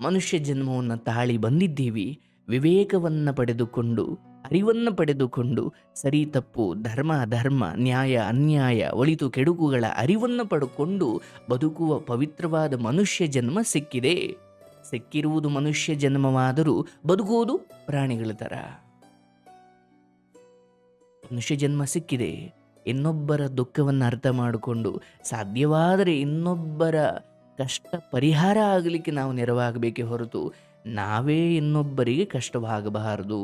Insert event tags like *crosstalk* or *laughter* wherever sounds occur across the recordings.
ಮನುಷ್ಯ ಜನ್ಮವನ್ನು ತಾಳಿ ಬಂದಿದ್ದೀವಿ, ವಿವೇಕವನ್ನು ಪಡೆದುಕೊಂಡು, ಅರಿವನ್ನು ಪಡೆದುಕೊಂಡು, ಸರಿ ತಪ್ಪು, ಧರ್ಮ ಧರ್ಮ ನ್ಯಾಯ ಅನ್ಯಾಯ, ಒಳಿತು ಕೆಡುಕುಗಳ ಅರಿವನ್ನು ಪಡೆದುಕೊಂಡು ಬದುಕುವ ಪವಿತ್ರವಾದ ಮನುಷ್ಯ ಜನ್ಮ ಸಿಕ್ಕಿದೆ. ಸಿಕ್ಕಿರುವುದು ಮನುಷ್ಯ ಜನ್ಮವಾದರೂ ಬದುಕುವುದು ಪ್ರಾಣಿಗಳ ಥರ. ಮನುಷ್ಯ ಜನ್ಮ ಸಿಕ್ಕಿದೆ, ಇನ್ನೊಬ್ಬರ ದುಃಖವನ್ನು ಅರ್ಥ ಮಾಡಿಕೊಂಡು, ಸಾಧ್ಯವಾದರೆ ಇನ್ನೊಬ್ಬರ ಕಷ್ಟ ಪರಿಹಾರ ಆಗಲಿಕ್ಕೆ ನಾವು ನೆರವಾಗಬೇಕೇ ಹೊರತು ನಾವೇ ಇನ್ನೊಬ್ಬರಿಗೆ ಕಷ್ಟವಾಗಬಾರದು.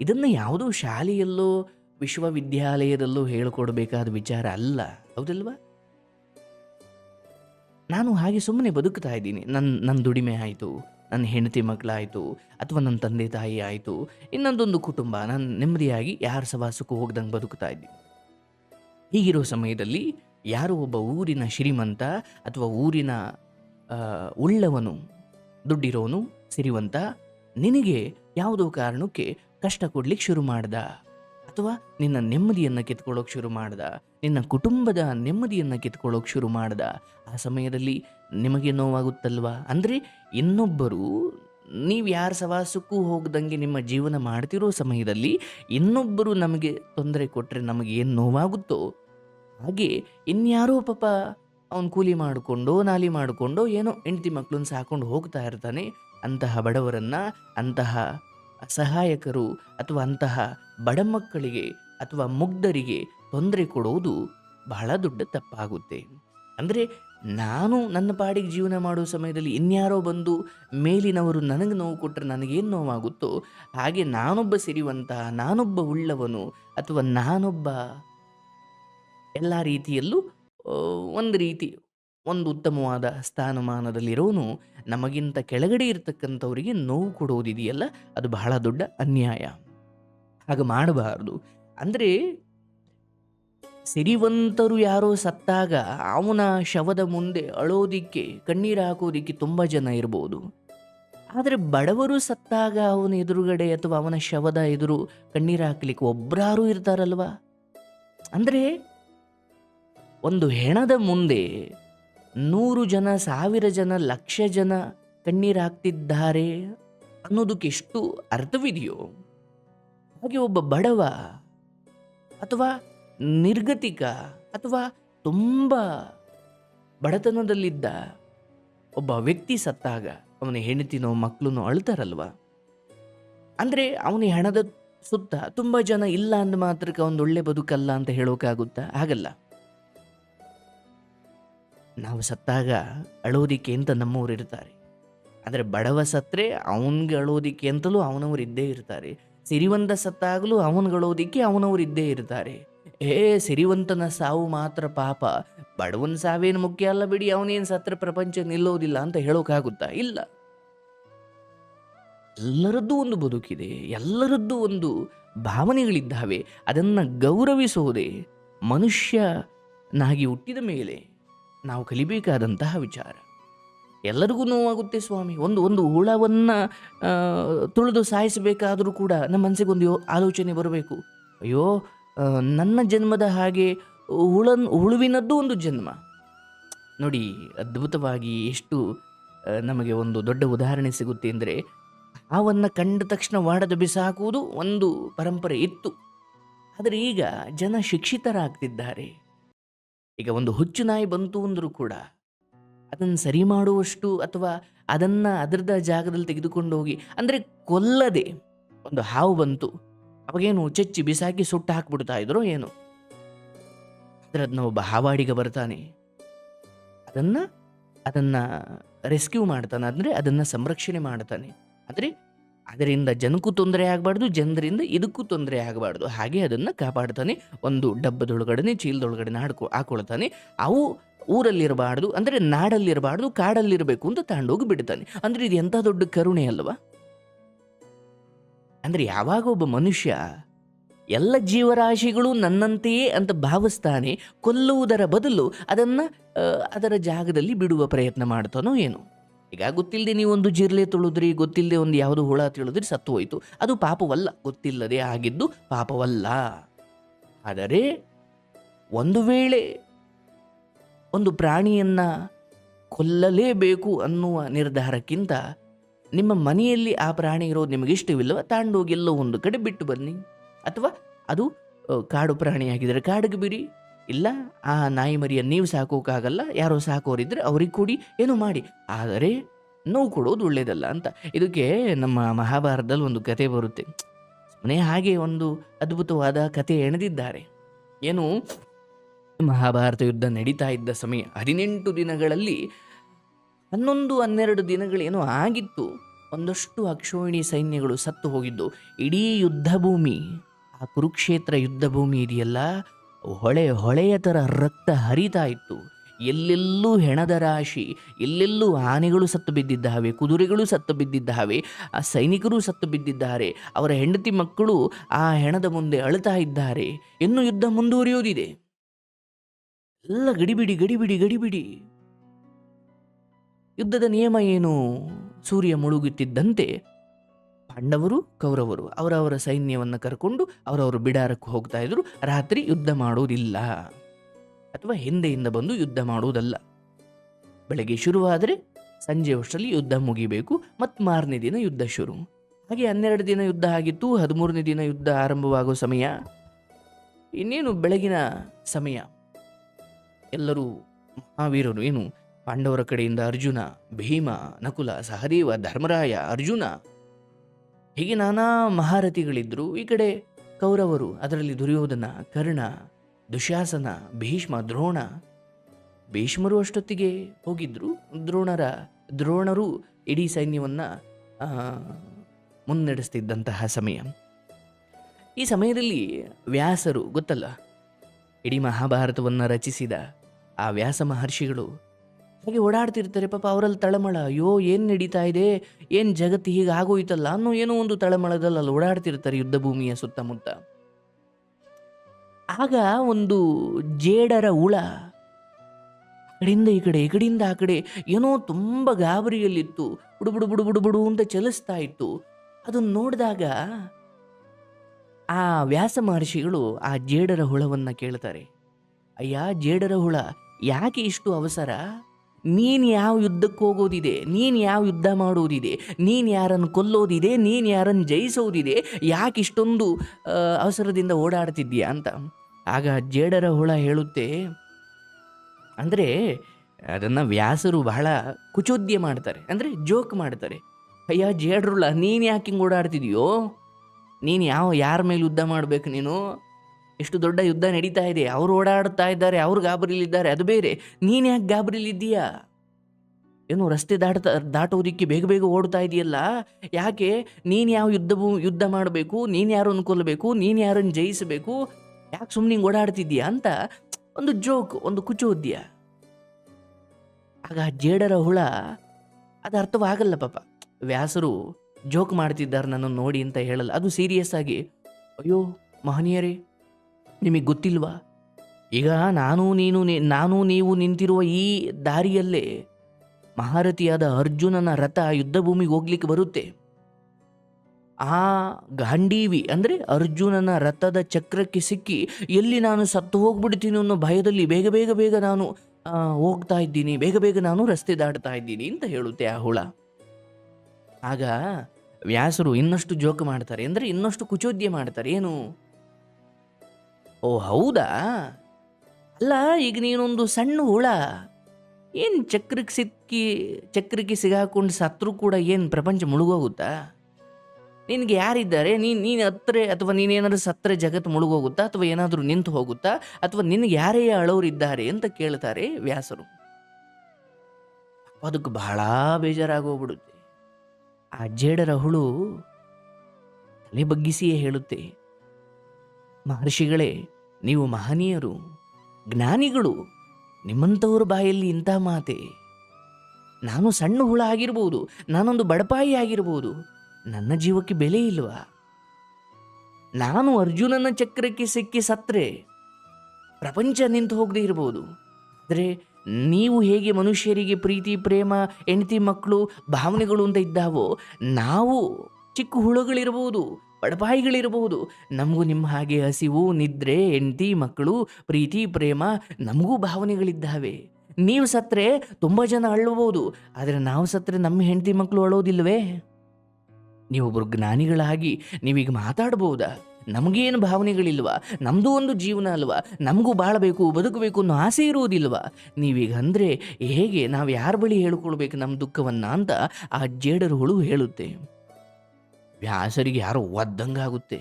ಇದನ್ನು ಯಾವುದೋ ಶಾಲೆಯಲ್ಲೋ ವಿಶ್ವವಿದ್ಯಾಲಯದಲ್ಲೋ ಹೇಳಿಕೊಡ್ಬೇಕಾದ ವಿಚಾರ ಅಲ್ಲ, ಹೌದಲ್ವಾ? ನಾನು ಹಾಗೆ ಸುಮ್ಮನೆ ಬದುಕ್ತಾ ಇದ್ದೀನಿ. ನನ್ನ ನನ್ನ ದುಡಿಮೆ ಆಯಿತು ನನ್ನ ಹೆಂಡತಿ ಮಕ್ಕಳಾಯಿತು ಅಥವಾ ನನ್ನ ತಂದೆ ತಾಯಿ ಆಯಿತು, ಇನ್ನೊಂದೊಂದು ಕುಟುಂಬ, ನಾನು ನೆಮ್ಮದಿಯಾಗಿ ಯಾರ ಸವಾಸಕ್ಕೂ ಹೋಗ್ದಂಗೆ ಬದುಕ್ತಾ ಇದ್ದೀನಿ. ಹೀಗಿರೋ ಸಮಯದಲ್ಲಿ ಯಾರೋ ಒಬ್ಬ ಊರಿನ ಶ್ರೀಮಂತ ಅಥವಾ ಊರಿನ ಉಳ್ಳವನು, ದುಡ್ಡಿರೋನು ಸಿರಿವಂತ, ನಿನಗೆ ಯಾವುದೋ ಕಾರಣಕ್ಕೆ ಕಷ್ಟ ಕೊಡ್ಲಿಕ್ಕೆ ಶುರು ಮಾಡ್ದ? ಅಥವಾ ನಿನ್ನ ನೆಮ್ಮದಿಯನ್ನು ಕಿತ್ಕೊಳ್ಳೋಕೆ ಶುರು ಮಾಡ್ದ? ನಿನ್ನ ಕುಟುಂಬದ ನೆಮ್ಮದಿಯನ್ನು ಕಿತ್ಕೊಳ್ಳೋಕೆ ಶುರು ಮಾಡ್ದ? ಆ ಸಮಯದಲ್ಲಿ ನಿಮಗೆ ನೋವಾಗುತ್ತಲ್ವಾ? ಅಂದರೆ ಇನ್ನೊಬ್ಬರು, ನೀವು ಯಾರ ಸವಾಸಕ್ಕೂ ಹೋಗ್ದಂಗೆ ನಿಮ್ಮ ಜೀವನ ಮಾಡ್ತಿರೋ ಸಮಯದಲ್ಲಿ ಇನ್ನೊಬ್ಬರು ನಮಗೆ ತೊಂದರೆ ಕೊಟ್ಟರೆ ನಮಗೆ ಏನು ನೋವಾಗುತ್ತೋ ಹಾಗೆ ಇನ್ಯಾರೋ ಪಾಪ ಅವನು ಕೂಲಿ ಮಾಡಿಕೊಂಡು, ನಾಲಿ ಮಾಡಿಕೊಂಡು, ಏನೋ ಹೆಂಡತಿ ಮಕ್ಕಳನ್ನ ಸಾಕೊಂಡು ಹೋಗ್ತಾ ಇರ್ತಾನೆ. ಅಂತಹ ಬಡವರನ್ನು, ಅಂತಹ ಅಸಹಾಯಕರು ಅಥವಾ ಅಂತಹ ಬಡ ಮಕ್ಕಳಿಗೆ ಅಥವಾ ಮುಗ್ಧರಿಗೆ ತೊಂದರೆ ಕೊಡುವುದು ಬಹಳ ದೊಡ್ಡ ತಪ್ಪಾಗುತ್ತೆ. ಅಂದರೆ ನಾನು ನನ್ನ ಪಾಡಿಗೆ ಜೀವನ ಮಾಡೋ ಸಮಯದಲ್ಲಿ ಇನ್ಯಾರೋ ಬಂದು ಮೇಲಿನವರು ನನಗೆ ನೋವು ಕೊಟ್ಟರೆ ನನಗೇನು ನೋವಾಗುತ್ತೋ, ಹಾಗೆ ನಾನೊಬ್ಬ ಸಿರಿವಂತ ನಾನೊಬ್ಬ ಉಳ್ಳವನು ಅಥವಾ ನಾನೊಬ್ಬ ಎಲ್ಲ ರೀತಿಯಲ್ಲೂ ಒಂದು ರೀತಿ, ಒಂದು ಉತ್ತಮವಾದ ಸ್ಥಾನಮಾನದಲ್ಲಿರೋನು ನಮಗಿಂತ ಕೆಳಗಡೆ ಇರತಕ್ಕಂಥವರಿಗೆ ನೋವು ಕೊಡೋದಿದೆಯಲ್ಲ, ಅದು ಬಹಳ ದೊಡ್ಡ ಅನ್ಯಾಯ. ಹಾಗೆ ಮಾಡಬಾರ್ದು. ಅಂದರೆ, ಸಿರಿವಂತರು ಯಾರೋ ಸತ್ತಾಗ ಅವನ ಶವದ ಮುಂದೆ ಅಳೋದಿಕ್ಕೆ, ಕಣ್ಣೀರು ಹಾಕೋದಿಕ್ಕೆ ತುಂಬ ಜನ ಇರ್ಬೋದು. ಆದರೆ ಬಡವರು ಸತ್ತಾಗ ಅವನ ಎದುರುಗಡೆ ಅಥವಾ ಅವನ ಶವದ ಎದುರು ಕಣ್ಣೀರು ಹಾಕ್ಲಿಕ್ಕೆ ಒಬ್ಬರಾರು ಇರ್ತಾರಲ್ವಾ? ಅಂದರೆ ಒಂದು ಹೆಣದ ಮುಂದೆ ನೂರು ಜನ, ಸಾವಿರ ಜನ, ಲಕ್ಷ ಜನ ಕಣ್ಣೀರು ಹಾಕ್ತಿದ್ದಾರೆ ಅನ್ನೋದಕ್ಕೆ ಎಷ್ಟು ಅರ್ಥವಿದೆಯೋ? ಹಾಗೆ ಒಬ್ಬ ಬಡವ ಅಥವಾ ನಿರ್ಗತಿಕ ಅಥವಾ ತುಂಬ ಬಡತನದಲ್ಲಿದ್ದ ಒಬ್ಬ ವ್ಯಕ್ತಿ ಸತ್ತಾಗ ಅವನ ಹೆಂಡತಿನೋ ಮಕ್ಕಳನ್ನೋ ಅಳ್ತಾರಲ್ವ? ಅಂದರೆ ಅವನ ಹಣದ ಸುತ್ತ ತುಂಬ ಜನ ಇಲ್ಲ ಅಂದ ಮಾತ್ರಕ್ಕೆ ಒಂದು ಒಳ್ಳೆ ಬದುಕಲ್ಲ ಅಂತ ಹೇಳೋಕ್ಕಾಗುತ್ತಾ ಹಾಗಲ್ಲ. ನಾವು ಸತ್ತಾಗ ಅಳೋದಿಕ್ಕೆ ಅಂತ ನಮ್ಮವ್ರು ಇರ್ತಾರೆ. ಆದರೆ ಬಡವ ಸತ್ತರೆ ಅವನಿಗೆ ಅಳೋದಿಕ್ಕೆ ಅಂತಲೂ ಅವನವ್ರು ಇದ್ದೇ ಇರ್ತಾರೆ. ಸಿರಿವಂತ ಸತ್ತಾಗಲೂ ಅವನ್ಗಳೋದಿಕ್ಕೆ ಅವನವ್ರು ಇದ್ದೇ ಇರ್ತಾರೆ. ಏ, ಸಿರಿವಂತನ ಸಾವು ಮಾತ್ರ ಪಾಪ. ಬಡವನ ಸಾವೇನು ಮುಖ್ಯ ಅಲ್ಲ ಬಿಡಿ, ಅವನೇನು ಸತ್ರ ಪ್ರಪಂಚ ನಿಲ್ಲೋದಿಲ್ಲ ಅಂತ ಹೇಳೋಕ್ಕಾಗುತ್ತಾ ಇಲ್ಲ. ಎಲ್ಲರದ್ದು ಒಂದು ಬದುಕಿದೆ, ಎಲ್ಲರದ್ದು ಒಂದು ಭಾವನೆಗಳಿದ್ದಾವೆ. ಅದನ್ನು ಗೌರವಿಸೋದೆ ಮನುಷ್ಯನಾಗಿ ಹುಟ್ಟಿದ ಮೇಲೆ. ನಾವು ಕಲಿಬೇಕಾದಂತಹ ವಿಚಾರ. ಎಲ್ಲರಿಗೂ ನೋವಾಗುತ್ತೆ ಸ್ವಾಮಿ. ಒಂದು ಒಂದು ಹುಳವನ್ನು ತುಳಿದು ಸಾಯಿಸಬೇಕಾದರೂ ಕೂಡ ನಮ್ಮ ಮನಸ್ಸಿಗೆ ಒಂದು ಆಲೋಚನೆ ಬರಬೇಕು. ಅಯ್ಯೋ ನನ್ನ ಜನ್ಮದ ಹಾಗೆ ಹುಳನ್, ಹುಳುವಿನದ್ದು ಒಂದು ಜನ್ಮ. ನೋಡಿ, ಅದ್ಭುತವಾಗಿ ಎಷ್ಟು ನಮಗೆ ಒಂದು ದೊಡ್ಡ ಉದಾಹರಣೆ ಸಿಗುತ್ತೆ ಅಂದರೆ, ಹಾವನ್ನು ಕಂಡ ತಕ್ಷಣ ವಾಡದ ಬಿಸಾಕುವುದು ಒಂದು ಪರಂಪರೆ ಇತ್ತು. ಆದರೆ ಈಗ ಜನ ಶಿಕ್ಷಿತರಾಗ್ತಿದ್ದಾರೆ. ಈಗ ಒಂದು ಹುಚ್ಚು ನಾಯಿ ಬಂತು ಅಂದರೂ ಕೂಡ ಅದನ್ನು ಸರಿ ಮಾಡುವಷ್ಟು ಅಥವಾ ಅದನ್ನು ಅದರದ ಜಾಗದಲ್ಲಿ ತೆಗೆದುಕೊಂಡು ಹೋಗಿ, ಅಂದರೆ ಕೊಲ್ಲದೆ ಒಂದು ಹಾವು ಬಂತು, ಅವಾಗೇನು ಚಚ್ಚಿ ಬಿಸಾಕಿ ಸುಟ್ಟು ಹಾಕ್ಬಿಡ್ತಾ ಇದ್ರು ಏನು. ಆದರೆ ಅದನ್ನ ಒಬ್ಬ ಹಾವಾಡಿಗ ಬರ್ತಾನೆ. ಅದನ್ನು ಅದನ್ನು ರೆಸ್ಕ್ಯೂ ಮಾಡ್ತಾನೆ, ಅಂದರೆ ಅದನ್ನು ಸಂರಕ್ಷಣೆ ಮಾಡ್ತಾನೆ. ಅಂದರೆ ಅದರಿಂದ ಜನಕ್ಕೂ ತೊಂದರೆ ಆಗಬಾರ್ದು, ಜನರಿಂದ ಇದಕ್ಕೂ ತೊಂದರೆ ಆಗಬಾರ್ದು. ಹಾಗೆ ಅದನ್ನು ಕಾಪಾಡ್ತಾನೆ, ಒಂದು ಡಬ್ಬದೊಳಗಡೆ ಚೀಲದೊಳಗಡೆ ಹಾಡ್ಕೊ, ಹಾಕೊಳ್ತಾನೆ. ಅವು ಊರಲ್ಲಿರಬಾರ್ದು, ಅಂದರೆ ನಾಡಲ್ಲಿರಬಾರ್ದು, ಕಾಡಲ್ಲಿರಬೇಕು ಅಂತ ತಗೊಂಡೋಗಿ ಬಿಡ್ತಾನೆ. ಅಂದರೆ ಇದು ಎಂಥ ದೊಡ್ಡ ಕರುಣೆ ಅಲ್ವಾ? ಅಂದರೆ ಯಾವಾಗ ಒಬ್ಬ ಮನುಷ್ಯ ಎಲ್ಲ ಜೀವರಾಶಿಗಳು ನನ್ನಂತೆಯೇ ಅಂತ ಭಾವಿಸ್ತಾನೆ, ಕೊಲ್ಲುವುದರ ಬದಲು ಅದನ್ನು ಅದರ ಜಾಗದಲ್ಲಿ ಬಿಡುವ ಪ್ರಯತ್ನ ಮಾಡ್ತಾನೋ ಏನು. ಈಗ ಗೊತ್ತಿಲ್ಲದೆ ನೀವು ಒಂದು ಜಿರ್ಲೆ ತುಳಿದ್ರಿ, ಗೊತ್ತಿಲ್ಲದೆ ಒಂದು ಯಾವುದು ಹುಳ ತಿಳಿದ್ರಿ ಸತ್ತು ಹೋಯಿತು. ಅದು ಪಾಪವಲ್ಲ, ಗೊತ್ತಿಲ್ಲದೆ ಆಗಿದ್ದು ಪಾಪವಲ್ಲ. ಆದರೆ ಒಂದು ವೇಳೆ ಒಂದು ಪ್ರಾಣಿಯನ್ನು ಕೊಲ್ಲಲೇಬೇಕು ಅನ್ನುವ ನಿರ್ಧಾರಕ್ಕಿಂತ ನಿಮ್ಮ ಮನೆಯಲ್ಲಿ ಆ ಪ್ರಾಣಿ ಇರೋದು ನಿಮಗೆ ಇಷ್ಟವಿಲ್ಲವ, ತಾಂಡೋಗಿ ಎಲ್ಲೋ ಒಂದು ಕಡೆ ಬಿಟ್ಟು ಬನ್ನಿ. ಅಥವಾ ಅದು ಕಾಡು ಪ್ರಾಣಿಯಾಗಿದ್ದರೆ ಕಾಡಿಗೆ ಬಿಡಿ. ಇಲ್ಲ, ಆ ನಾಯಿ ಮರಿಯನ್ನು ನೀವು ಸಾಕೋಕ್ಕಾಗಲ್ಲ ಯಾರೋ ಸಾಕೋರಿದ್ರೆ ಅವ್ರಿಗೆ ಕೊಡಿ, ಏನು ಮಾಡಿ. ಆದರೆ ನೋವು ಕೊಡೋದು ಒಳ್ಳೇದಲ್ಲ ಅಂತ. ಇದಕ್ಕೆ ನಮ್ಮ ಮಹಾಭಾರತದಲ್ಲಿ ಒಂದು ಕತೆ ಬರುತ್ತೆ. ಮನೆ ಹಾಗೆ ಒಂದು ಅದ್ಭುತವಾದ ಕತೆ ಎಣೆದಿದ್ದಾರೆ. ಏನು, ಮಹಾಭಾರತ ಯುದ್ಧ ನಡೀತಾ ಇದ್ದ ಸಮಯ ಹದಿನೆಂಟು ದಿನಗಳಲ್ಲಿ, ಹನ್ನೊಂದು, ಹನ್ನೆರಡು ದಿನಗಳೇನೋ ಆಗಿತ್ತು. ಒಂದಷ್ಟು ಅಕ್ಷೋಹಿಣಿ ಸೈನ್ಯಗಳು ಸತ್ತು ಹೋಗಿದ್ದು. ಇಡೀ ಯುದ್ಧ ಭೂಮಿ ಆ ಕುರುಕ್ಷೇತ್ರ ಯುದ್ಧ ಭೂಮಿ ಇದೆಯಲ್ಲ ಹೊಳೆ, ಹೊಳೆಯ ಥರ ರಕ್ತ ಹರಿತಾ ಇತ್ತು. ಎಲ್ಲೆಲ್ಲೂ ಹೆಣದ ರಾಶಿ, ಎಲ್ಲೆಲ್ಲೂ ಆನೆಗಳು ಸತ್ತು ಬಿದ್ದಿದ್ದಾವೆ, ಕುದುರೆಗಳು ಸತ್ತು ಬಿದ್ದಿದ್ದಾವೆ, ಆ ಸೈನಿಕರು ಸತ್ತು ಬಿದ್ದಿದ್ದಾರೆ, ಅವರ ಹೆಂಡತಿ ಮಕ್ಕಳು ಆ ಹೆಣದ ಮುಂದೆ ಅಳುತ್ತಾ ಇದ್ದಾರೆ. ಇನ್ನೂ ಯುದ್ಧ ಮುಂದುವರಿಯೋದಿದೆ ಎಲ್ಲ ಗಡಿಬಿಡಿ ಗಡಿಬಿಡಿ ಗಡಿಬಿಡಿ. ಯುದ್ಧದ ನಿಯಮ ಏನು? ಸೂರ್ಯ ಮುಳುಗುತ್ತಿದ್ದಂತೆ ಪಾಂಡವರು, ಕೌರವರು ಅವರವರ ಸೈನ್ಯವನ್ನು ಕರ್ಕೊಂಡು ಅವರವರು ಬಿಡಾರಕ್ಕೆ ಹೋಗ್ತಾ ಇದ್ರು. ರಾತ್ರಿ ಯುದ್ಧ ಮಾಡೋದಿಲ್ಲ. ಅಥವಾ ಹಿಂದೆಯಿಂದ ಬಂದು ಯುದ್ಧ ಮಾಡುವುದಲ್ಲ ಬೆಳಗ್ಗೆ ಶುರುವಾದರೆ ಸಂಜೆ ಅಷ್ಟರಲ್ಲಿ ಯುದ್ಧ ಮುಗಿಬೇಕು. ಮತ್ತು ಮಾರನೇ ದಿನ ಯುದ್ಧ ಶುರು. ಹಾಗೆ ಹನ್ನೆರಡು ದಿನ ಯುದ್ಧ ಆಗಿತ್ತು, ಹದಿಮೂರನೇ ದಿನ ಯುದ್ಧ ಆರಂಭವಾಗೋ ಸಮಯ. ಇನ್ನೇನು ಬೆಳಗಿನ ಸಮಯ. ಎಲ್ಲರೂ ಮಹಾವೀರರು ಏನು ಪಾಂಡವರ ಕಡೆಯಿಂದ ಅರ್ಜುನ, ಭೀಮ, ನಕುಲ, ಸಹದೇವ, ಧರ್ಮರಾಯ, ಅರ್ಜುನ ಹೀಗೆ ನಾನಾ ಮಹಾರಥಿಗಳಿದ್ದರು ಈ ಕಡೆ ಕೌರವರು ಅದರಲ್ಲಿ ದುರ್ಯೋಧನ, ಕರ್ಣ, ದುಶಾಸನ, ಭೀಷ್ಮ, ದ್ರೋಣ. ಭೀಷ್ಮರು ಅಷ್ಟೊತ್ತಿಗೆ ಹೋಗಿದ್ದರು ದ್ರೋಣರ, ದ್ರೋಣರು ಇಡೀ ಸೈನ್ಯವನ್ನು ಮುನ್ನಡೆಸ್ತಿದ್ದಂತಹ ಸಮಯ. ಈ ಸಮಯದಲ್ಲಿ ವ್ಯಾಸರು ಗೊತ್ತಲ್ಲ, ಇಡೀ ಮಹಾಭಾರತವನ್ನು ರಚಿಸಿದ ಆ ವ್ಯಾಸ ಮಹರ್ಷಿಗಳು ಹಾಗೆ ಓಡಾಡ್ತಿರ್ತಾರೆ, ಪಾಪ ಅವರಲ್ಲಿ ತಳಮಳ. ಅಯ್ಯೋ, ಏನು ನಡೀತಾ ಇದೆ? ಏನು ಜಗತ್ತು ಹೀಗೆ ಆಗೋಯ್ತಲ್ಲ? ಅನ್ನೋ ಏನೋ ಒಂದು ತಳಮಳದಲ್ಲಿ ಅಲ್ಲಿ ಓಡಾಡ್ತಿರ್ತಾರೆ ಯುದ್ಧ ಭೂಮಿಯ ಸುತ್ತಮುತ್ತ. ಆಗ ಒಂದು ಜೇಡರ ಹುಳ ಕಡೆಯಿಂದ ಈ ಕಡೆ ಈ ಕಡೆಯಿಂದ ಆ ಕಡೆ ಏನೋ ತುಂಬ ಗಾಬರಿಯಲ್ಲಿತ್ತು. ಬುಡುಬುಡು ಬುಡು ಬುಡು ಬುಡು ಬುಡು ಅಂತ ಚಲಿಸ್ತಾ ಇತ್ತು. ಅದನ್ನು ನೋಡಿದಾಗ ಆ ವ್ಯಾಸ ಮಹರ್ಷಿಗಳು ಆ ಜೇಡರ ಹುಳವನ್ನು ಕೇಳ್ತಾರೆ. ಅಯ್ಯ, ಜೇಡರ ಹುಳ ಯಾಕೆ ಇಷ್ಟು ಅವಸರ? ನೀನು ಯಾವ ಯುದ್ಧಕ್ಕೆ ಹೋಗೋದಿದೆ? ನೀನು ಯಾವ ಯುದ್ಧ ಮಾಡೋದಿದೆ? ನೀನು ಯಾರನ್ನು ಕೊಲ್ಲೋದಿದೆ? ನೀನು ಯಾರನ್ನು ಜಯಿಸೋದಿದೆ? ಯಾಕೆ ಇಷ್ಟೊಂದು ಅವಸರದಿಂದ ಓಡಾಡ್ತಿದ್ದೀಯಾ ಅಂತ. ಆಗ ಜೇಡರ ಹುಳ ಹೇಳುತ್ತೆ, ಅಂದರೆ ಅದನ್ನು ವ್ಯಾಸರು ಬಹಳ ಕುಚೋದ್ಯ ಮಾಡ್ತಾರೆ, ಅಂದರೆ ಜೋಕ್ ಮಾಡ್ತಾರೆ. ಅಯ್ಯ ಜೇಡ್ರುಳ ನೀನು ಯಾಕೆ ಹಿಂಗೆ ಓಡಾಡ್ತಿದೆಯೋ? ನೀನು ಯಾವ, ಯಾರ ಮೇಲೆ ಯುದ್ಧ ಮಾಡಬೇಕು ನೀನು? ಎಷ್ಟು ದೊಡ್ಡ ಯುದ್ಧ ನಡೀತಾ ಇದೆ. ಅವ್ರು ಓಡಾಡ್ತಾ ಇದ್ದಾರೆ, ಅವ್ರು ಗಾಬರಿಲಿದ್ದಾರೆ ಅದು ಬೇರೆ. ನೀನು ಯಾಕೆ ಗಾಬರಿಲಿದ್ದೀಯಾ ಏನು ರಸ್ತೆ ದಾಟ್ತಾ, ದಾಟೋದಿಕ್ಕೆ ಬೇಗ ಬೇಗ ಓಡ್ತಾ ಇದೆಯಲ್ಲ? ಯಾಕೆ? ನೀನು ಯಾವ ಯುದ್ಧ ಯುದ್ಧ ಮಾಡಬೇಕು? ನೀನು ಯಾರನ್ನು ಕೊಲ್ಲಬೇಕು ನೀನು ಯಾರನ್ನು ಜಯಿಸಬೇಕು? ಯಾಕೆ ಸುಮ್ಮನೆ ಓಡಾಡ್ತಿದ್ದೀಯ ಅಂತ ಒಂದು ಜೋಕ್, ಒಂದು ಕುಚೋದ್ಯ. ಆಗ ಜೇಡರ ಹುಳ, ಅದು ಅರ್ಥವಾಗಲ್ಲ ಪಾಪ. ವ್ಯಾಸರು ಜೋಕ್ ಮಾಡ್ತಿದ್ದಾರೆ ನನ್ನನ್ನು ನೋಡಿ ಅಂತ ಹೇಳಲ್ಲ. ಅದು ಸೀರಿಯಸ್ ಆಗಿ, ಅಯ್ಯೋ ಮಹನೀಯರೇ ನಿಮಗೆ ಗೊತ್ತಿಲ್ವಾ? ಈಗ ನಾನು ನೀನು ನಾನು ನೀವು ನಿಂತಿರುವ ಈ ದಾರಿಯಲ್ಲೇ ಮಹಾರಥಿಯಾದ ಅರ್ಜುನನ ರಥ ಯುದ್ಧ ಭೂಮಿಗೆ ಹೋಗ್ಲಿಕ್ಕೆ ಬರುತ್ತೆ. ಆ ಗಾಂಡೀವಿ ಅಂದರೆ ಅರ್ಜುನನ ರಥದ ಚಕ್ರಕ್ಕೆ ಸಿಕ್ಕಿ ಎಲ್ಲಿ ನಾನು ಸತ್ತು ಹೋಗ್ಬಿಡ್ತೀನಿ ಅನ್ನೋ ಭಯದಲ್ಲಿ ಬೇಗ ಬೇಗ ಬೇಗ ನಾನು ಹೋಗ್ತಾ ಇದ್ದೀನಿ. ಬೇಗ ಬೇಗ ನಾನು ರಸ್ತೆ ದಾಟ್ತಾ ಇದ್ದೀನಿ ಅಂತ ಹೇಳುತ್ತೆ ಆ ಹುಳ. ಆಗ ವ್ಯಾಸರು ಇನ್ನಷ್ಟು ಜೋಕ್ ಮಾಡ್ತಾರೆ. ಅಂದರೆ ಇನ್ನಷ್ಟು ಕುಚೋದ್ಯ ಮಾಡ್ತಾರೆ. ಏನು? ಓ, ಹೌದಾ? ಅಲ್ಲ, ಈಗ ನೀನೊಂದು ಸಣ್ಣ ಹುಳ. ಏನು ಚಕ್ರಕ್ಕೆ ಸಿಕ್ಕಿ ಚಕ್ರಕ್ಕೆ ಸಿಗಾಕೊಂಡು ಸತ್ರು ಕೂಡ ಏನು ಪ್ರಪಂಚ ಮುಳುಗೋಗುತ್ತಾ? ನಿನಗೆ ಯಾರಿದ್ದಾರೆ? ನೀನು ನೀನು ಹತ್ತರೆ ಅಥವಾ ನೀನೇನಾದ್ರೂ ಸತ್ತರೆ ಜಗತ್ತು ಮುಳುಗೋಗುತ್ತಾ? ಅಥವಾ ಏನಾದರೂ ನಿಂತು ಹೋಗುತ್ತಾ? ಅಥವಾ ನಿನಗೆ ಯಾರೇ ಅಳೋರಿದ್ದಾರೆ ಅಂತ ಕೇಳ್ತಾರೆ ವ್ಯಾಸರು. ಅದಕ್ಕೆ ಬಹಳ ಬೇಜಾರಾಗೋಗ್ಬಿಡುತ್ತೆ. ಆ ಜೇಡರ ಹುಳು ತಲೆ ಬಗ್ಗಿಸಿಯೇ ಹೇಳುತ್ತೆ. ಮಹರ್ಷಿಗಳೇ, ನೀವು ಮಹನೀಯರು, ಜ್ಞಾನಿಗಳು ನಿಮ್ಮಂಥವ್ರ ಬಾಯಲ್ಲಿ ಇಂಥ ಮಾತೆ. ನಾನು ಸಣ್ಣ ಹುಳ ಆಗಿರ್ಬೋದು, ನಾನೊಂದು ಬಡಪಾಯಿ ಆಗಿರ್ಬೋದು, ನನ್ನ ಜೀವಕ್ಕೆ ಬೆಲೆ ಇಲ್ವಾ? ನಾನು ಅರ್ಜುನನ ಚಕ್ರಕ್ಕೆ ಸಿಕ್ಕಿ ಸತ್ರೆ, ಪ್ರಪಂಚ ನಿಂತು ಹೋಗದೆ ಇರ್ಬೋದು. ಆದರೆ ನೀವು ಹೇಗೆ ಮನುಷ್ಯರಿಗೆ ಪ್ರೀತಿ, ಪ್ರೇಮ, ಹೆಂಡತಿ, ಮಕ್ಕಳು, ಭಾವನೆಗಳು ಅಂತ ಇದ್ದಾವೋ, ನಾವು ಚಿಕ್ಕ ಹುಳುಗಳಿರ್ಬೋದು ಬಡಪಾಯಿಗಳಿರ್ಬೋದು ನಮಗೂ ನಿಮ್ಮ ಹಾಗೆ ಹಸಿವು, ನಿದ್ರೆ, ಹೆಂಡತಿ, ಮಕ್ಕಳು, ಪ್ರೀತಿ, ಪ್ರೇಮ, ನಮಗೂ ಭಾವನೆಗಳಿದ್ದಾವೆ. ನೀವು ಸತ್ತರೆ ತುಂಬ ಜನ ಅಳ್ಳಬಹುದು, ಆದರೆ ನಾವು ಸತ್ತರೆ ನಮ್ಮ ಹೆಂಡತಿ ಮಕ್ಕಳು ಅಳೋದಿಲ್ವೇ ನೀವೊಬ್ಬರು ಜ್ಞಾನಿಗಳಾಗಿ ನೀವೀಗ ಮಾತಾಡ್ಬೋದಾ? ನಮಗೇನು ಭಾವನೆಗಳಿಲ್ವಾ? ನಮ್ಮದು ಒಂದು ಜೀವನ ಅಲ್ವಾ? ನಮಗೂ ಬಾಳಬೇಕು, ಬದುಕಬೇಕು ಅನ್ನೋ ಆಸೆ ಇರುವುದಿಲ್ವಾ? ನೀವೀಗ ಅಂದರೆ ಹೇಗೆ, ನಾವು ಯಾರ ಬಳಿ ಹೇಳ್ಕೊಳ್ಬೇಕು ನಮ್ಮ ದುಃಖವನ್ನು ಅಂತ ಆ ಜೇಡರು ಹುಳು ಹೇಳುತ್ತೆ. ವ್ಯಾಸರಿಗೆ ಯಾರೋ ಒದ್ದಂಗಾಗುತ್ತೆ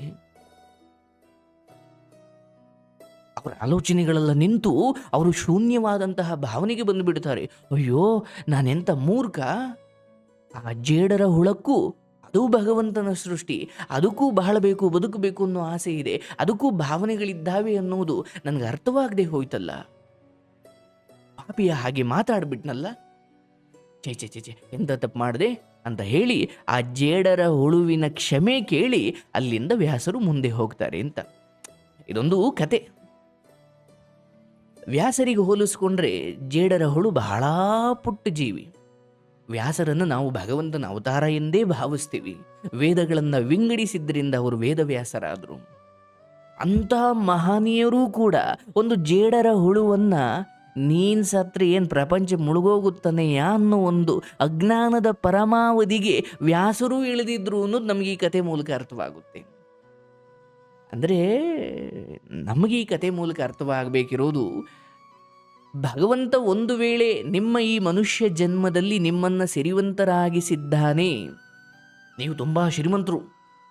ಅವರ ಆಲೋಚನೆಗಳೆಲ್ಲ ನಿಂತು ಅವರು ಶೂನ್ಯವಾದಂತಹ ಭಾವನೆಗೆ ಬಂದುಬಿಡ್ತಾರೆ ಅಯ್ಯೋ ನಾನೆಂಥ ಮೂರ್ಖ? ಆ ಜೇಡರ ಹುಳಕ್ಕೂ ಅದು ಭಗವಂತನ ಸೃಷ್ಟಿ, ಅದಕ್ಕೂ ಬಹಳ ಬೇಕು, ಬದುಕಬೇಕು ಅನ್ನೋ ಆಸೆ ಇದೆ. ಅದಕ್ಕೂ ಭಾವನೆಗಳಿದ್ದಾವೆ ಅನ್ನೋದು ನನಗೆ ಅರ್ಥವಾಗದೆ ಹೋಯ್ತಲ್ಲ. ಪಾಪಿಯ ಹಾಗೆ ಮಾತಾಡ್ಬಿಟ್ನಲ್ಲ? ಚೇ ಚೇ ಚೇ ಚೇ ಎಂತ ತಪ್ಪು ಮಾಡಿದೆ? ಅಂತ ಹೇಳಿ ಆ ಜೇಡರ ಹುಳುವಿನ ಕ್ಷಮೆ ಕೇಳಿ ಅಲ್ಲಿಂದ ವ್ಯಾಸರು ಮುಂದೆ ಹೋಗ್ತಾರೆ ಅಂತ. ಇದೊಂದು ಕತೆ. ವ್ಯಾಸರಿಗೆ ಹೋಲಿಸ್ಕೊಂಡ್ರೆ ಜೇಡರ ಹುಳು ಬಹಳ ಪುಟ್ಟ ಜೀವಿ. ವ್ಯಾಸರನ್ನು ನಾವು ಭಗವಂತನ ಅವತಾರ ಎಂದೇ ಭಾವಿಸ್ತೀವಿ. ವೇದಗಳನ್ನು ವಿಂಗಡಿಸಿದ್ದರಿಂದ ಅವರು ವೇದವ್ಯಾಸರಾದರು. ಅಂಥ ಮಹನೀಯರೂ ಕೂಡ ಒಂದು ಜೇಡರ ಹುಳುವನ್ನ ನೀನ್ ಸತ್ರೆ ಏನು ಪ್ರಪಂಚ ಮುಳುಗೋಗುತ್ತಾನೆಯಾ ಅನ್ನೋ ಒಂದು ಅಜ್ಞಾನದ ಪರಮಾವಧಿಗೆ ವ್ಯಾಸರೂ ಇಳಿದಿದ್ರು ಅನ್ನೋದು ನಮಗೆ ಈ ಕತೆ ಮೂಲಕ ಅರ್ಥವಾಗುತ್ತೆ. ಅಂದರೆ ನಮಗೆ ಈ ಕತೆ ಮೂಲಕ ಅರ್ಥವಾಗಬೇಕಿರೋದು ಭಗವಂತ ಒಂದು ವೇಳೆ ನಿಮ್ಮ ಈ ಮನುಷ್ಯ ಜನ್ಮದಲ್ಲಿ ನಿಮ್ಮನ್ನು ಸಿರಿವಂತರಾಗಿಸಿದ್ದಾನೆ, ನೀವು ತುಂಬ ಶ್ರೀಮಂತರು,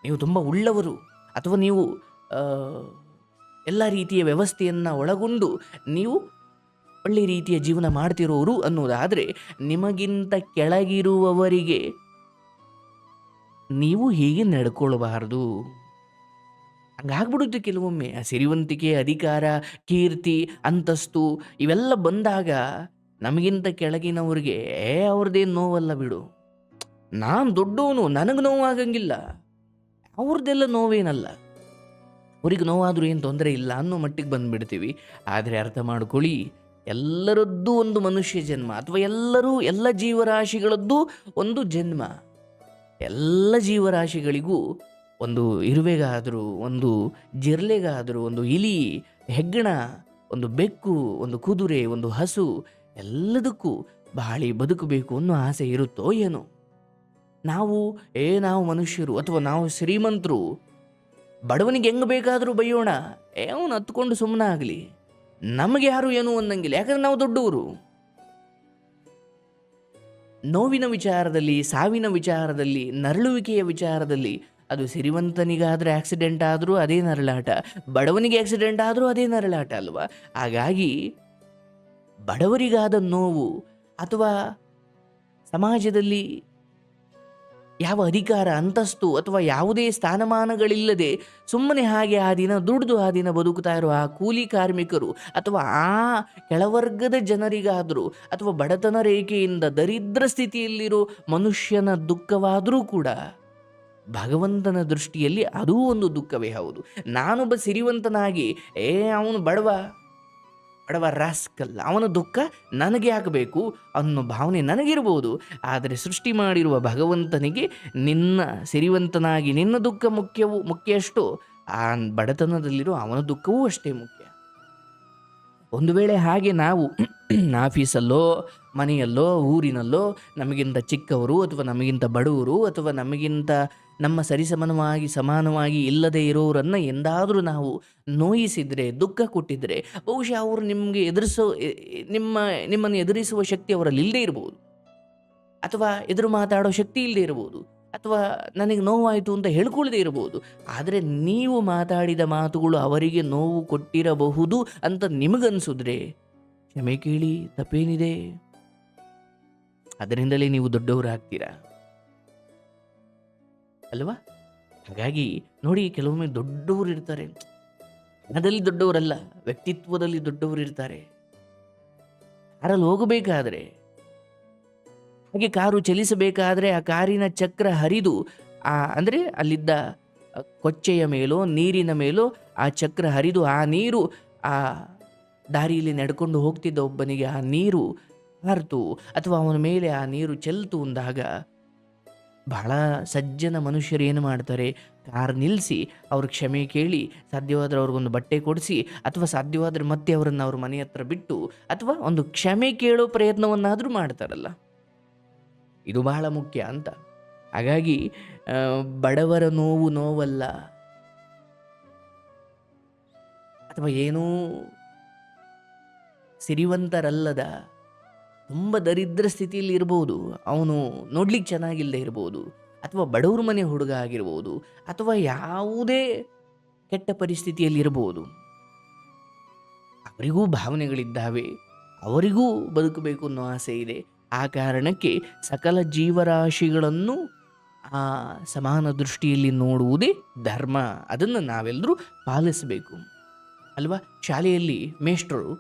ನೀವು ತುಂಬ ಉಳ್ಳವರು, ಅಥವಾ ನೀವು ಎಲ್ಲ ರೀತಿಯ ವ್ಯವಸ್ಥೆಯನ್ನು ಒಳಗೊಂಡು ನೀವು ಒಳ್ಳೆ ರೀತಿಯ ಜೀವನ ಮಾಡ್ತಿರೋರು ಅನ್ನೋದಾದರೆ ನಿಮಗಿಂತ ಕೆಳಗಿರುವವರಿಗೆ ನೀವು ಹೀಗೆ ನಡ್ಕೊಳ್ಬಾರ್ದು. ಹಂಗಾಗ್ಬಿಡುತ್ತೆ ಕೆಲವೊಮ್ಮೆ. ಆ ಸಿರಿವಂತಿಕೆ, ಅಧಿಕಾರ, ಕೀರ್ತಿ, ಅಂತಸ್ತು ಇವೆಲ್ಲ ಬಂದಾಗ ನಮಗಿಂತ ಕೆಳಗಿನವ್ರಿಗೆ, ಏ ಅವ್ರದ್ದೇನು ನೋವಲ್ಲ ಬಿಡು. ನಾನು ದೊಡ್ಡವನು, ನನಗೆ ನೋವಾಗಂಗಿಲ್ಲ. ಅವ್ರದ್ದೆಲ್ಲ ನೋವೇನಲ್ಲ. ಅವ್ರಿಗೆ ನೋವಾದರೂ ಏನು ತೊಂದರೆ ಇಲ್ಲ ಅನ್ನೋ ಮಟ್ಟಿಗೆ ಬಂದುಬಿಡ್ತೀವಿ. ಆದರೆ ಅರ್ಥ ಮಾಡ್ಕೊಳ್ಳಿ ಎಲ್ಲರದ್ದು ಒಂದು ಮನುಷ್ಯ ಜನ್ಮ ಅಥವಾ ಎಲ್ಲರೂ ಎಲ್ಲ ಜೀವರಾಶಿಗಳದ್ದು ಒಂದು ಜನ್ಮ. ಎಲ್ಲ ಜೀವರಾಶಿಗಳಿಗೂ ಒಂದು ಇರುವೆಗಾದರೂ, ಒಂದು ಜಿರ್ಲೆಗಾದರೂ ಒಂದು ಇಲಿ, ಹೆಗ್ಗಣ, ಒಂದು ಬೆಕ್ಕು, ಒಂದು ಕುದುರೆ, ಒಂದು ಹಸು, ಎಲ್ಲದಕ್ಕೂ ಬಾಳಿ ಬದುಕಬೇಕು ಅನ್ನೋ ಆಸೆ ಇರುತ್ತೋ ಏನೋ. ನಾವು, ಏ ನಾವು ಮನುಷ್ಯರು ಅಥವಾ ನಾವು ಶ್ರೀಮಂತರು, ಬಡವನಿಗೆ ಹೆಂಗೆ ಬೇಕಾದರೂ ಬೈಯೋಣ ಅವನು ಹತ್ಕೊಂಡು ಸುಮ್ಮನೆ ಆಗಲಿ ನಮಗೆ ಯಾರು ಏನು ಅನ್ನಂಗಿಲ್ಲ. ಯಾಕಂದ್ರೆ ನಾವು ದೊಡ್ಡವರು. ನೋವಿನ ವಿಚಾರದಲ್ಲಿ, ಸಾವಿನ ವಿಚಾರದಲ್ಲಿ, ನರಳುವಿಕೆಯ ವಿಚಾರದಲ್ಲಿ ಅದು ಸಿರಿವಂತನಿಗಾದರೆ ಆಕ್ಸಿಡೆಂಟ್ ಆದರೂ ಅದೇ ನರಳಾಟ. ಬಡವನಿಗೆ ಆಕ್ಸಿಡೆಂಟ್ ಆದರೂ ಅದೇ ನರಳಾಟ ಅಲ್ವಾ? ಹಾಗಾಗಿ ಬಡವರಿಗಾದ ನೋವು ಅಥವಾ ಸಮಾಜದಲ್ಲಿ ಯಾವ ಅಧಿಕಾರ, ಅಂತಸ್ತು ಅಥವಾ ಯಾವುದೇ ಸ್ಥಾನಮಾನಗಳಿಲ್ಲದೆ ಸುಮ್ಮನೆ ಹಾಗೆ ಆ ದಿನ ದುಡಿದು ಆ ದಿನ ಬದುಕ್ತಾ ಇರೋ ಆ ಕೂಲಿ ಕಾರ್ಮಿಕರು ಅಥವಾ ಆ ಕೆಳವರ್ಗದ ಜನರಿಗಾದರೂ ಅಥವಾ ಬಡತನ ರೇಖೆಯಿಂದ ದರಿದ್ರ ಸ್ಥಿತಿಯಲ್ಲಿರೋ ಮನುಷ್ಯನ ದುಃಖವಾದರೂ ಕೂಡ ಭಗವಂತನ ದೃಷ್ಟಿಯಲ್ಲಿ ಅದೂ ಒಂದು ದುಃಖವೇ ಹೌದು. ನಾನೊಬ್ಬ ಸಿರಿವಂತನಾಗಿ, ಏ, ಅವನು ಬಡವ ಬಡವ ರಾಸ್ಕಲ್. ಅವನ ದುಃಖ ನನಗೆ ಆಗಬೇಕು ಅನ್ನೋ ಭಾವನೆ ನನಗಿರ್ಬೋದು. ಆದರೆ ಸೃಷ್ಟಿ ಮಾಡಿರುವ ಭಗವಂತನಿಗೆ ನಿನ್ನ ಸಿರಿವಂತನಾಗಿ ನಿನ್ನ ದುಃಖ ಮುಖ್ಯವು ಮುಖ್ಯಷ್ಟು ಆ ಬಡತನದಲ್ಲಿರೋ ಅವನ ದುಃಖವೂ ಅಷ್ಟೇ ಮುಖ್ಯ. ಒಂದು ವೇಳೆ ಹಾಗೆ ನಾವು *clears throat* ಆಫೀಸಲ್ಲೋ, ಮನೆಯಲ್ಲೋ, ಊರಿನಲ್ಲೋ, ನಮಗಿಂತ ಚಿಕ್ಕವರು ಅಥವಾ ನಮಗಿಂತ ಬಡವರು ಅಥವಾ ನಮಗಿಂತ ನಮ್ಮ ಸರಿಸಮಾನವಾಗಿ ಸಮಾನವಾಗಿ ಇಲ್ಲದೆ ಇರೋರನ್ನು ಎಂದಾದರೂ ನಾವು ನೋಯಿಸಿದರೆ, ದುಃಖ ಕೊಟ್ಟಿದ್ದರೆ ಬಹುಶಃ ಅವರು ನಿಮಗೆ ಎದುರಿಸೋ ನಿಮ್ಮ, ನಿಮ್ಮನ್ನು ಎದುರಿಸುವ ಶಕ್ತಿ ಅವರಲ್ಲಿ ಇಲ್ಲದೇ ಇರಬಹುದು ಅಥವಾ ಎದುರು ಮಾತಾಡೋ ಶಕ್ತಿ ಇಲ್ಲದೆ ಇರಬಹುದು ಅಥವಾ ನನಗೆ ನೋವಾಯಿತು ಅಂತ ಹೇಳ್ಕೊಳ್ಳದೆ ಇರಬಹುದು ಆದರೆ ನೀವು ಮಾತಾಡಿದ ಮಾತುಗಳು ಅವರಿಗೆ ನೋವು ಕೊಟ್ಟಿರಬಹುದು ಅಂತ ನಿಮಗನ್ಸಿದ್ರೆ, ಕ್ಷಮೆ ಕೇಳಿ, ತಪ್ಪೇನಿದೆ? ಅದರಿಂದಲೇ ನೀವು ದೊಡ್ಡವರಾಗ್ತೀರಾ? ಅಲ್ವಾ? ಹಾಗಾಗಿ ನೋಡಿ ಕೆಲವೊಮ್ಮೆ ದೊಡ್ಡವರು ಇರ್ತಾರೆ. ಹಣದಲ್ಲಿ ದೊಡ್ಡವರಲ್ಲ, ವ್ಯಕ್ತಿತ್ವದಲ್ಲಿ ದೊಡ್ಡವರು ಇರ್ತಾರೆ. ಕಾರಲ್ಲಿ ಹೋಗಬೇಕಾದ್ರೆ, ಹಾಗೆ ಕಾರು ಚಲಿಸಬೇಕಾದ್ರೆ ಆ ಕಾರಿನ ಚಕ್ರ ಹರಿದು, ಆ ಅಂದರೆ ಅಲ್ಲಿದ್ದ ಕೊಚ್ಚೆಯ ಮೇಲೋ, ನೀರಿನ ಮೇಲೋ ಆ ಚಕ್ರ ಹರಿದು, ಆ ನೀರು, ಆ ದಾರಿಯಲ್ಲಿ ನಡ್ಕೊಂಡು ಹೋಗ್ತಿದ್ದ ಒಬ್ಬನಿಗೆ ಆ ನೀರು ಹಾರಿತು, ಅಥವಾ ಅವನ ಮೇಲೆ ಆ ನೀರು ಚೆಲ್ತು ಅಂದಾಗ ಬಹಳ ಸಜ್ಜನ ಮನುಷ್ಯರು ಏನು ಮಾಡ್ತಾರೆ? ಕಾರ್ ನಿಲ್ಲಿಸಿ, ಅವ್ರ ಕ್ಷಮೆ ಕೇಳಿ, ಸಾಧ್ಯವಾದರೆ ಅವ್ರಿಗೊಂದು ಬಟ್ಟೆ ಕೊಡಿಸಿ, ಅಥವಾ ಸಾಧ್ಯವಾದರೆ ಮತ್ತೆ ಅವರನ್ನು ಅವ್ರ ಮನೆ ಹತ್ರ ಬಿಟ್ಟು, ಅಥವಾ ಒಂದು ಕ್ಷಮೆ ಕೇಳೋ ಪ್ರಯತ್ನವನ್ನಾದರೂ ಮಾಡ್ತಾರಲ್ಲ. ಇದು ಬಹಳ ಮುಖ್ಯ ಅಂತ. ಹಾಗಾಗಿ ಬಡವರ ನೋವು ನೋವಲ್ಲ. ಅಥವಾ ಏನೂ ಸಿರಿವಂತರಲ್ಲದ ತುಂಬ ದರಿದ್ರ ಸ್ಥಿತಿಯಲ್ಲಿ ಇರ್ಬೋದು, ಅವನು ನೋಡ್ಲಿಕ್ಕೆ ಚೆನ್ನಾಗಿಲ್ಲದೆ ಇರ್ಬೋದು, ಅಥವಾ ಬಡವ್ರ ಮನೆ ಹುಡುಗ ಆಗಿರ್ಬೋದು, ಅಥವಾ ಯಾವುದೇ ಕೆಟ್ಟ ಪರಿಸ್ಥಿತಿಯಲ್ಲಿ ಇರ್ಬೋದು. ಅವರಿಗೂ ಭಾವನೆಗಳಿದ್ದಾವೆ, ಅವರಿಗೂ ಬದುಕಬೇಕು ಅನ್ನೋ ಆಸೆ ಇದೆ. ಆ ಕಾರಣಕ್ಕೆ ಸಕಲ ಜೀವರಾಶಿಗಳನ್ನು ಆ ಸಮಾನ ದೃಷ್ಟಿಯಲ್ಲಿ ನೋಡುವುದೇ ಧರ್ಮ. ಅದನ್ನು ನಾವೆಲ್ಲರೂ ಪಾಲಿಸಬೇಕು. ಅಲ್ವಾ? ಶಾಲೆಯಲ್ಲಿ ಮೇಷ್ಟ್ರು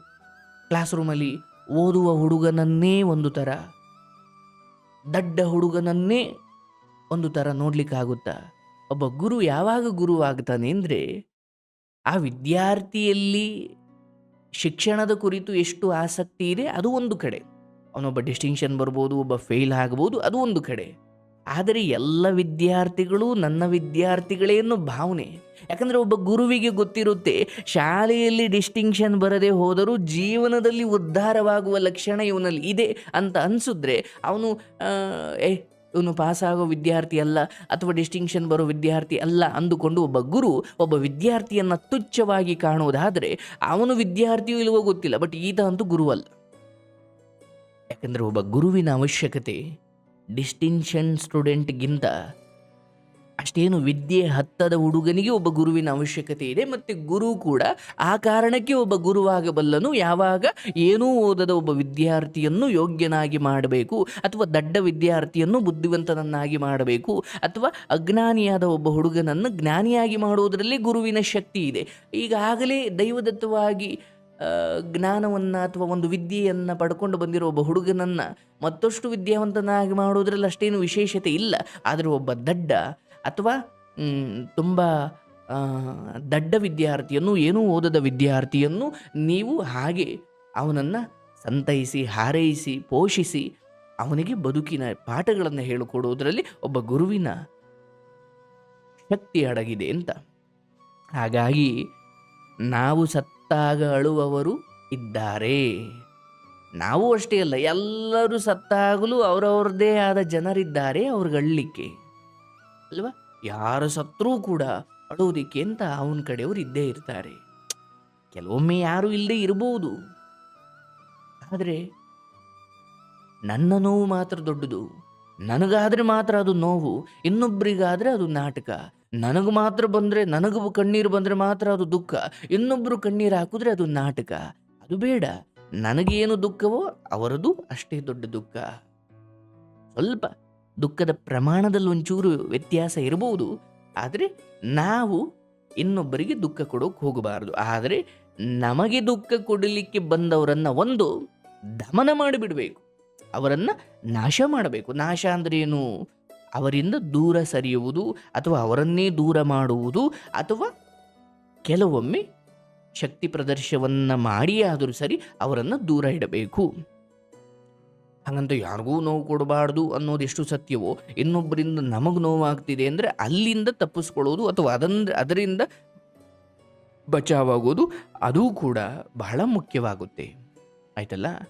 ಕ್ಲಾಸ್ ರೂಮಲ್ಲಿ ಓದುವ ಹುಡುಗನನ್ನೇ ಒಂದು ಥರ, ದಡ್ಡ ಹುಡುಗನನ್ನೇ ಒಂದು ಥರ ನೋಡಲಿಕ್ಕಾಗುತ್ತಾ? ಒಬ್ಬ ಗುರು ಯಾವಾಗ ಗುರು ಆಗ್ತಾನೆ ಅಂದರೆ, ಆ ವಿದ್ಯಾರ್ಥಿಯಲ್ಲಿ ಶಿಕ್ಷಣದ ಕುರಿತು ಎಷ್ಟು ಆಸಕ್ತಿ ಇದೆ ಅದು ಒಂದು ಕಡೆ. ಅವನೊಬ್ಬ ಡಿಸ್ಟಿಂಕ್ಷನ್ ಬರ್ಬೋದು, ಒಬ್ಬ ಫೇಲ್ ಆಗ್ಬೋದು, ಅದು ಒಂದು ಕಡೆ. ಆದರೆ ಎಲ್ಲ ವಿದ್ಯಾರ್ಥಿಗಳು ನನ್ನ ವಿದ್ಯಾರ್ಥಿಗಳೇ ಭಾವನೆ. ಯಾಕಂದರೆ ಒಬ್ಬ ಗುರುವಿಗೆ ಗೊತ್ತಿರುತ್ತೆ, ಶಾಲೆಯಲ್ಲಿ ಡಿಸ್ಟಿಂಕ್ಷನ್ ಬರದೆ ಹೋದರೂ ಜೀವನದಲ್ಲಿ ಉದ್ಧಾರವಾಗುವ ಲಕ್ಷಣ ಇವನಲ್ಲಿ ಇದೆ ಅಂತ ಅನಿಸಿದ್ರೆ ಅವನು ಏ, ಇವನು ಪಾಸಾಗೋ ವಿದ್ಯಾರ್ಥಿ ಅಲ್ಲ ಅಥವಾ ಡಿಸ್ಟಿಂಕ್ಷನ್ ಬರೋ ವಿದ್ಯಾರ್ಥಿ ಅಲ್ಲ ಅಂದುಕೊಂಡು ಒಬ್ಬ ಗುರು ಒಬ್ಬ ವಿದ್ಯಾರ್ಥಿಯನ್ನು ತುಚ್ಛವಾಗಿ ಕಾಣುವುದಾದರೆ ಅವನು ವಿದ್ಯಾರ್ಥಿಯೂ ಇಲ್ವೋ ಗೊತ್ತಿಲ್ಲ, ಬಟ್ ಈತ ಅಂತೂ ಗುರುವಲ್ಲ. ಯಾಕಂದರೆ ಒಬ್ಬ ಗುರುವಿನ ಅವಶ್ಯಕತೆ ಡಿಸ್ಟಿಂಕ್ಷನ್ ಸ್ಟೂಡೆಂಟ್ಗಿಂತ ಅಷ್ಟೇನು ವಿದ್ಯೆ ಹತ್ತದ ಹುಡುಗನಿಗೆ ಒಬ್ಬ ಗುರುವಿನ ಅವಶ್ಯಕತೆ ಇದೆ, ಮತ್ತು ಗುರು ಕೂಡ ಆ ಕಾರಣಕ್ಕೆ ಒಬ್ಬ ಗುರುವಾಗಬಲ್ಲನು. ಯಾವಾಗ? ಏನೂ ಓದದ ಒಬ್ಬ ವಿದ್ಯಾರ್ಥಿಯನ್ನು ಯೋಗ್ಯನಾಗಿ ಮಾಡಬೇಕು, ಅಥವಾ ದಡ್ಡ ವಿದ್ಯಾರ್ಥಿಯನ್ನು ಬುದ್ಧಿವಂತನನ್ನಾಗಿ ಮಾಡಬೇಕು, ಅಥವಾ ಅಜ್ಞಾನಿಯಾದ ಒಬ್ಬ ಹುಡುಗನನ್ನು ಜ್ಞಾನಿಯಾಗಿ ಮಾಡುವುದರಲ್ಲಿ ಗುರುವಿನ ಶಕ್ತಿ ಇದೆ. ಈಗಾಗಲೇ ದೈವದತ್ತವಾಗಿ ಜ್ಞಾನವನ್ನು ಅಥವಾ ಒಂದು ವಿದ್ಯೆಯನ್ನು ಪಡ್ಕೊಂಡು ಬಂದಿರೋ ಒಬ್ಬ ಹುಡುಗನನ್ನು ಮತ್ತಷ್ಟು ವಿದ್ಯಾವಂತನಾಗಿ ಮಾಡೋದ್ರಲ್ಲಿ ಅಷ್ಟೇನು ವಿಶೇಷತೆ ಇಲ್ಲ. ಆದರೆ ಒಬ್ಬ ದಡ್ಡ ಅಥವಾ ತುಂಬ ದಡ್ಡ ವಿದ್ಯಾರ್ಥಿಯನ್ನು, ಏನೂ ಓದದ ವಿದ್ಯಾರ್ಥಿಯನ್ನು ನೀವು ಹಾಗೆ ಅವನನ್ನು ಸಂತೈಸಿ, ಹಾರೈಸಿ, ಪೋಷಿಸಿ ಅವನಿಗೆ ಬದುಕಿನ ಪಾಠಗಳನ್ನು ಹೇಳಿಕೊಡುವುದರಲ್ಲಿ ಒಬ್ಬ ಗುರುವಿನ ಶಕ್ತಿ ಅಡಗಿದೆ ಅಂತ. ಹಾಗಾಗಿ, ನಾವು ಸತ್ತಾಗ ಅಳುವವರು ಇದ್ದಾರೆ. ನಾವು ಅಷ್ಟೇ ಅಲ್ಲ, ಎಲ್ಲರೂ ಸತ್ತಾಗಲೂ ಅವರವ್ರದ್ದೇ ಆದ ಜನರಿದ್ದಾರೆ ಅವ್ರಿಗಳ್ಲಿಕ್ಕೆ ಅಲ್ವಾ? ಯಾರು ಸತ್ರೂ ಕೂಡ ಅಳುವುದಕ್ಕೆ ಅಂತ ಅವನ ಕಡೆಯವರು ಇದ್ದೇ ಇರ್ತಾರೆ. ಕೆಲವೊಮ್ಮೆ ಯಾರು ಇಲ್ಲದೆ ಇರಬಹುದು ಆದರೆ ನನ್ನ ನೋವು ಮಾತ್ರ ದೊಡ್ಡದು. ನನಗಾದರೆ ಮಾತ್ರ ಅದು ನೋವು. ಇನ್ನೊಬ್ಬರಿಗಾದರೆ ಅದು ನಾಟಕ. ನನಗೆ ಮಾತ್ರ ಬಂದರೆ, ನನಗೂ ಕಣ್ಣೀರು ಬಂದರೆ ಮಾತ್ರ ಅದು ದುಃಖ. ಇನ್ನೊಬ್ಬರು ಕಣ್ಣೀರು ಹಾಕಿದ್ರೆ ಅದು ನಾಟಕ. ಅದು ಬೇಡ. ನನಗೇನು ದುಃಖವೋ ಅವರದು ಅಷ್ಟೇ ದೊಡ್ಡ ದುಃಖ. ಸ್ವಲ್ಪ ದುಃಖದ ಪ್ರಮಾಣದಲ್ಲಿ ಒಂಚೂರು ವ್ಯತ್ಯಾಸ ಇರಬಹುದು. ಆದರೆ ನಾವು ಇನ್ನೊಬ್ಬರಿಗೆ ದುಃಖ ಕೊಡೋಕೆ ಹೋಗಬಾರದು. ಆದರೆ ನಮಗೆ ದುಃಖ ಕೊಡಲಿಕ್ಕೆ ಬಂದವರನ್ನು ಒಂದು ದಮನ ಮಾಡಿಬಿಡಬೇಕು. ಅವರನ್ನು ನಾಶ ಮಾಡಬೇಕು. ನಾಶ ಅಂದ್ರೇನು ಅವರಿಂದ ದೂರ ಸರಿಯುವುದು ಅಥವಾ ಅವರನ್ನೇ ದೂರ ಮಾಡುವುದು ಅಥವಾ ಕೆಲವೊಮ್ಮೆ ಶಕ್ತಿ ಪ್ರದರ್ಶನವನ್ನು ಮಾಡಿಯೇ ಆದರೂ ಸರಿ ಅವರನ್ನು ದೂರ ಇಡಬೇಕು. ಹಾಗಂತ ಯಾರಿಗೂ ನೋವು ಕೊಡಬಾರ್ದು ಅನ್ನೋದು ಎಷ್ಟು ಸತ್ಯವೋ, ಇನ್ನೊಬ್ಬರಿಂದ ನಮಗೆ ನೋವಾಗ್ತಿದೆ ಅಂದರೆ ಅಲ್ಲಿಂದ ತಪ್ಪಿಸ್ಕೊಳ್ಳೋದು ಅಥವಾ ಅದನ್ನ, ಅದರಿಂದ ಬಚಾವಾಗೋದು, ಅದೂ ಕೂಡ ಬಹಳ ಮುಖ್ಯವಾಗುತ್ತೆ. ಆಯ್ತಲ್ಲ?